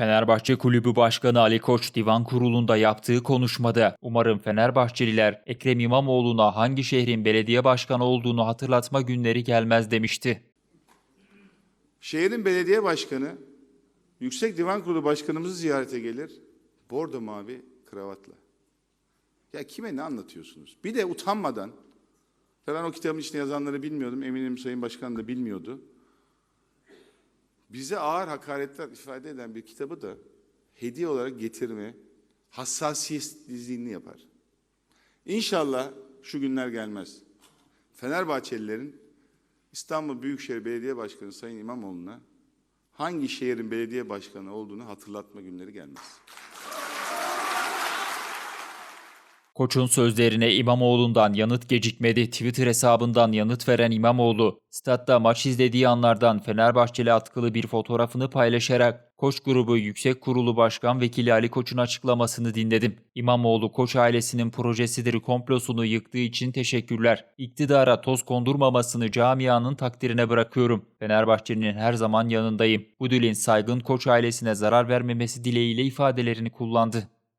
Fenerbahçe Kulübü Başkanı Ali Koç divan kurulunda yaptığı konuşmada umarım Fenerbahçeliler Ekrem İmamoğlu'na hangi şehrin belediye başkanı olduğunu hatırlatma günleri gelmez demişti. Şehrin belediye başkanı Yüksek Divan Kurulu Başkanımızı ziyarete gelir. Bordo mavi kravatla. Ya kime ne anlatıyorsunuz? Bir de utanmadan, ben o kitabın içinde yazanları bilmiyordum, eminim Sayın Başkan da bilmiyordu. Bize ağır hakaretler ifade eden bir kitabı da hediye olarak getirme, hassasiyetsizliğini yapar. İnşallah şu günler gelmez. Fenerbahçelilerin İstanbul Büyükşehir Belediye Başkanı Sayın İmamoğlu'na hangi şehrin belediye başkanı olduğunu hatırlatma günleri gelmez. Koç'un sözlerine İmamoğlu'ndan yanıt gecikmedi. Twitter hesabından yanıt veren İmamoğlu, statta maç izlediği anlardan Fenerbahçeli atkılı bir fotoğrafını paylaşarak Koç grubu Yüksek Kurulu Başkan Vekili Ali Koç'un açıklamasını dinledim. İmamoğlu Koç ailesinin projesidir komplosunu yıktığı için teşekkürler. İktidara toz kondurmamasını camianın takdirine bırakıyorum. Fenerbahçe'nin her zaman yanındayım. Bu dilin saygın Koç ailesine zarar vermemesi dileğiyle ifadelerini kullandı.